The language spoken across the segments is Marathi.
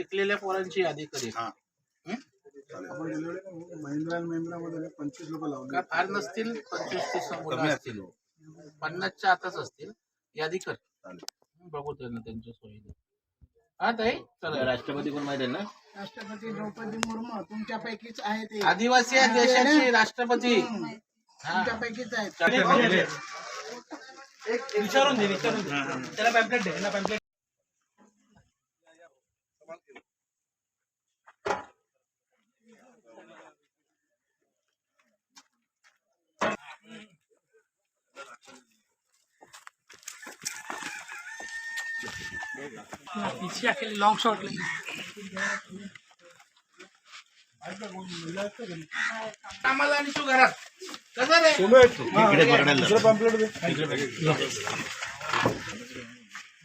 शिकलेल्या पोरांची यादी करेल हा. हं? महिंद्रा आणि पंचवीस लोक लावले फार नसतील? पंचवीस तीस मुलं कमी असतील. पन्नासच्या आताच असतील. यादी कर. चालेल. बघू त्यांना त्यांच्या सोयीने. हा ताई? चला. राष्ट्रपती कोण माहिती आहे ना? राष्ट्रपती द्रौपदी मुर्मू तुमच्यापैकीच आहे ते. आदिवासी देशाची राष्ट्रपती. हा. तुमच्यापैकीच आहेत. विचारून दे विचारून दे. त्याला पॅम्पलेट दे त्याला पॅम्पलेट पीछे अकेले लॉन्ग शॉट आणि तू घरात. कसं रे? इकडे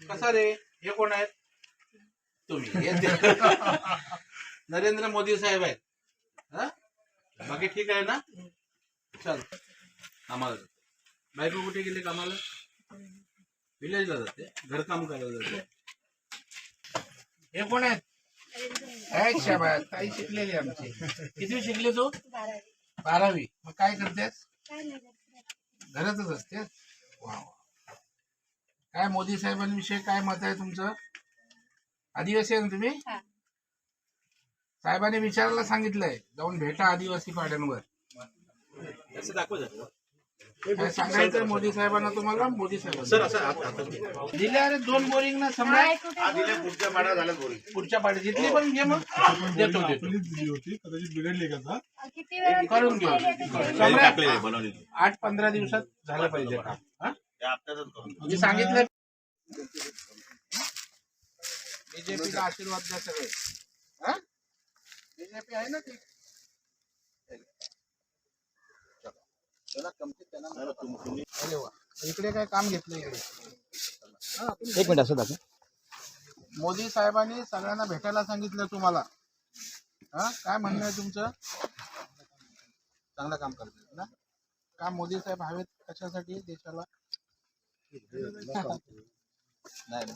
कसा रे? हे कोण आहेत? तुम्ही. हे. नरेंद्र मोदी साहेब आहेत. हा? बाकी ठीक आहे ना? चल. कामाला. बायको कुठे गेले कामाला? विलेजला जाते. घरकाम करायला जाते. हे कोण आहेत? काय शाबास. ताई शिकलेली आमची. किती शिकले तू? बारावी. मग काय करतेस? घरातच असतेस? वा. काय मोदी साहेबांविषयी काय मत आहे तुमचं? आदिवासी आहे ना तुम्ही? साहेबांनी विचारायला सांगितलंय. जाऊन भेटा आदिवासी पाड्यांवर. असं. काय सांगायचं मोदी साहेबांना तुम्हाला? मोदी सर साहेबांना असं घे. अरे दोन बोरिंग ना सम्राट हा पुढच्या पाड्या झाल्या गोरी पुढच्या पाड्या. जिथली पण घे मग. देतो देतो. आपलीच दिली होती कदाचित बिघडली का आता? किती वेळा करून घेऊ टाकलेली टाकलेली बनवलेली आठ पंधरा दिवसात झालं पाहिजे काम. हा? ते हप्त्यातच करून मी सांगितलं बीजेपीला आशीर्वाद द्या सगळे. बीजेपी आहे ना ती इकडे काय काम घेतलं इकडे? एक मिनिट असं दाखव. मोदी साहेबांनी सगळ्यांना भेटायला सांगितलं तुम्हाला. हा? काय म्हणणं आहे तुमचं? चांगलं काम करतात ना? का मोदी साहेब हवेत कशासाठी देशाला? नाही.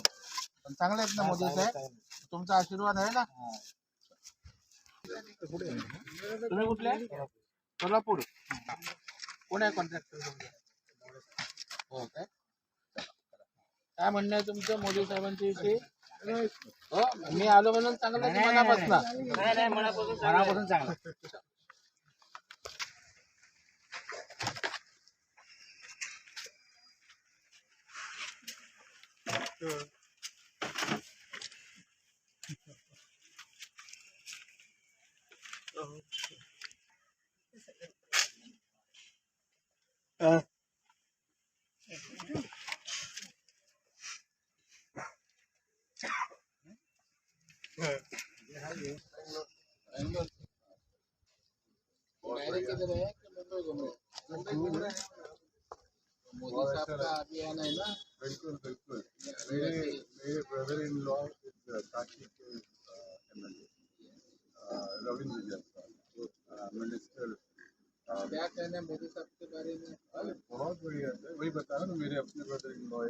पण चांगले आहेत ना मोदी साहेब तुमचा आशीर्वाद आहे ना? तुम्ही कुठले? सोलापूर. कोण आहे कॉन्ट्रॅक्टर हो काय? काय म्हणणं आहे तुमचं मोदी साहेबांच्या विषयी? हो मी आलो म्हणून चांगलं की मनापासून? मनापासून चांगला डायरेक्ट इधर है कि मुंबई घूम रहे मुंबई घूम रहे हैं मोदी साहब का अभियान है ना बिल्कुल बिल्कुल मेरे मेरे ब्रदर इन लॉ काशी के मिनिस्टर क्या कहना है? मोदी साहब के बारे में? बहुत बढ़िया है। वही बता रहा ना मेरे अपने ब्रदर इन लॉ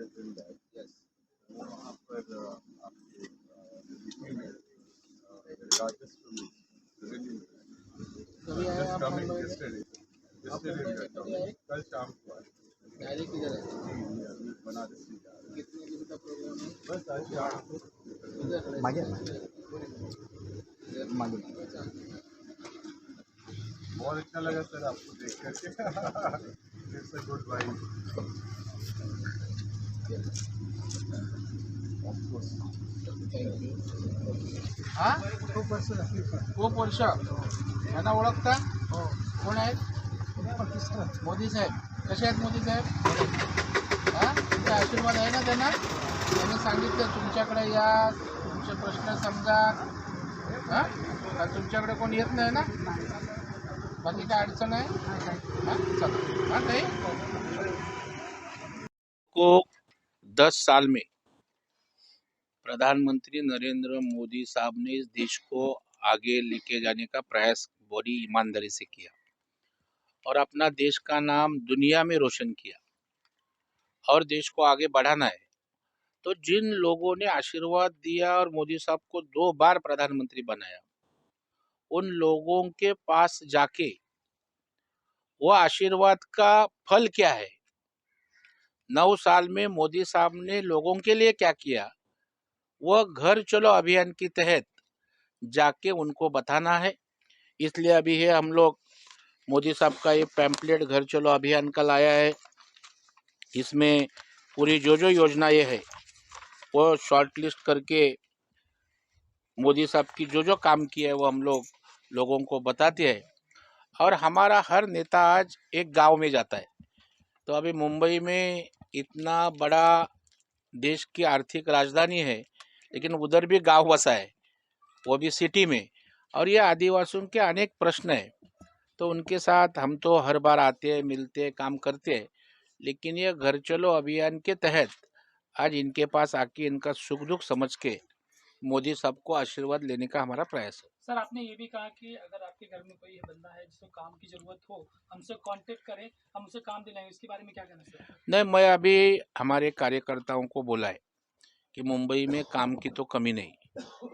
कल शाम को डायरेक्ट इधर है? जी, अभी बनारस से जा रहे हैं कितने दिन का प्रोग्राम है? बस आज शाम मागे मागे। बहुत अच्छा लगा सर आपको देख करके। इट्स अ गुड वाइब हा? खूप वर्ष खूप वर्ष यांना ओळखता? हो कोण मोदी साहेब. कसे आहेत मोदी साहेब? हा? तुमचा आशीर्वाद आहे ना त्यांना? त्यांनी सांगितलं, तुमच्याकडे या, तुमचे प्रश्न समजा. हा? येत नाही ना? बाकी काय अडचण आहे? हा? चला. हा काही को दस साल में प्रधानमंत्री नरेंद्र मोदी साहब ने इस देश को आगे लेके जाने का प्रयास बड़ी ईमानदारी से किया और अपना देश का नाम दुनिया में रोशन किया और देश को आगे बढ़ाना है। तो जिन लोगों ने आशीर्वाद दिया और मोदी साहब को दो बार प्रधानमंत्री बनाया, उन लोगों के पास जाके वो आशीर्वाद का फल क्या है? नौ साल में मोदी साहब ने लोगों के लिए क्या किया? वह घर चलो अभियान के तहत जाके उनको बताना है। इसलिए अभी है हम लोग, मोदी साहब का ये पैम्पलेट घर चलो अभियान कल आया है। इसमें पूरी जो जो योजना ये है, वो शॉर्ट लिस्ट करके मोदी साहब की जो जो काम किया है वो हम लोग लोगों को बताते हैं। और हमारा हर नेता आज एक गाँव में जाता है। तो अभी मुंबई में इतना बड़ा देश की आर्थिक राजधानी है, लेकिन उधर भी गाँव बसा है, वो भी सिटी में। और ये आदिवासियों के अनेक प्रश्न हैं। तो उनके साथ हम तो हर बार आते हैं मिलते हैं काम करते हैं लेकिन ये घर चलो अभियान के तहत आज इनके पास आके इनका सुख दुख समझ के मोदी साहब को आशीर्वाद लेने का हमारा प्रयास है। सर आपने ये भी कहा कि अगर आपके घर में कोई बंदा है जिसको काम की ज़रूरत हो हमसे कांटेक्ट करें हम उसे काम दिलाएँगे इसके बारे में क्या कहना सर? नहीं मैं अभी हमारे कार्यकर्ताओं को बोला है कि मुंबई में काम की तो कमी नहीं।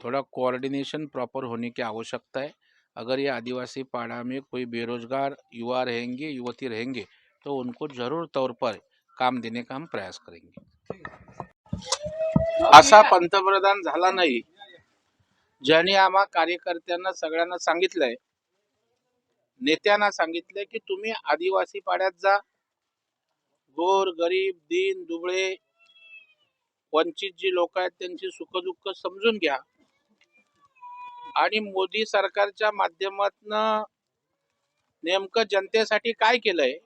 थोड़ा कोऑर्डिनेशन प्रॉपर होने की आवश्यकता है अगर ये आदिवासी पाड़ा में कोई बेरोजगार युवा रहेंगे युवती रहेंगे तो उनको जरूर तौर पर काम देने का हम प्रयास करेंगे। असा पंतप्रधान झाला नाही. ज्याने आम्हा कार्यकर्त्यांना सगळ्यांना सांगितलंय नेत्यांना सांगितलंय की तुम्ही आदिवासी पाड्यात जा. गोर गरीब दीन दुबळे वंचित जी लोक आहेत त्यांची सुखदुःख समजून घ्या. आणि मोदी सरकारच्या माध्यमातनं नेमकं जनतेसाठी काय केलंय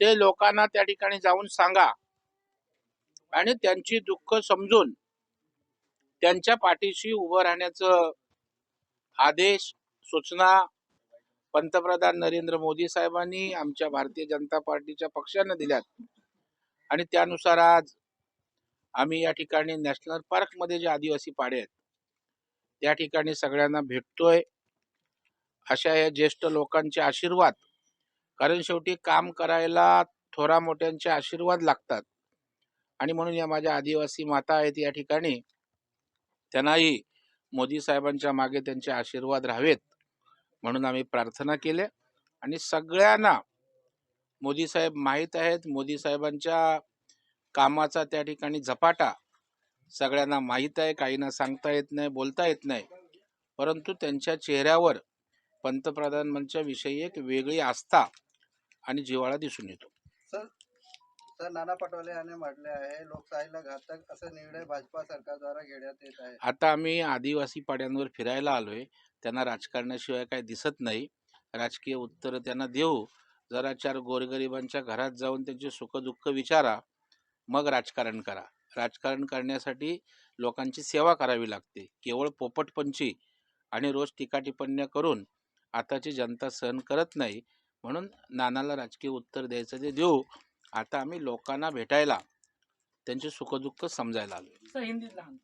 ते लोकांना त्या ठिकाणी जाऊन सांगा. आणि त्यांची दुःख समजून त्यांच्या पाठीशी उभं राहण्याचं आदेश सूचना पंतप्रधान नरेंद्र मोदी साहेबांनी आमच्या भारतीय जनता पार्टीच्या पक्षानं दिल्यात. आणि त्यानुसार आज आम्ही या ठिकाणी नॅशनल पार्कमध्ये जे आदिवासी पाडे आहेत त्या ठिकाणी सगळ्यांना भेटतोय. अशा या ज्येष्ठ लोकांचे आशीर्वाद. कारण शेवटी काम करायला थोरा मोठ्यांचे आशीर्वाद लागतात. आणि म्हणून या माझ्या आदिवासी माता आहेत या ठिकाणी. त्यांनाही मोदी साहेबांच्या मागे त्यांचे आशीर्वाद राहावेत. म्हणून आम्ही प्रार्थना केल्या. आणि सगळ्यांना मोदी साहेब माहीत आहेत. मोदी साहेबांच्या कामाचा त्या ठिकाणी झपाटा सगळ्यांना माहीत आहे काहींना सांगता येत नाही बोलता येत नाही. परंतु त्यांच्या चेहऱ्यावर पंतप्रधानांच्या विषयी एक वेगळी आस्था आणि जिव्हाळा दिसून येतो. तर नाना पटोले यांनी म्हटले आहे लोकशाहीला घातक असे निर्णय भाजपा सरकारद्वारा घेण्यात येत आहे. आता आम्ही आदिवासी पाड्यांवर फिरायला आलोय. त्यांना राजकारणाशिवाय काही दिसत नाही. राजकीय उत्तरं त्यांना देऊ. जरा चार गोरगरिबांच्या घरात जाऊन त्यांचे सुखदुःख विचारा. मग राजकारण करा. राजकारण करण्यासाठी लोकांची सेवा करावी लागते. केवळ पोपटपंची आणि रोज टीकाटिप्पण्या करून आताची जनता सहन करत नाही म्हणून नानाला राजकीय उत्तर द्यायचं ते देऊ आता आम्ही लोकांना भेटायला त्यांचे सुखदुःख समजायला आलो हिंदीत लहान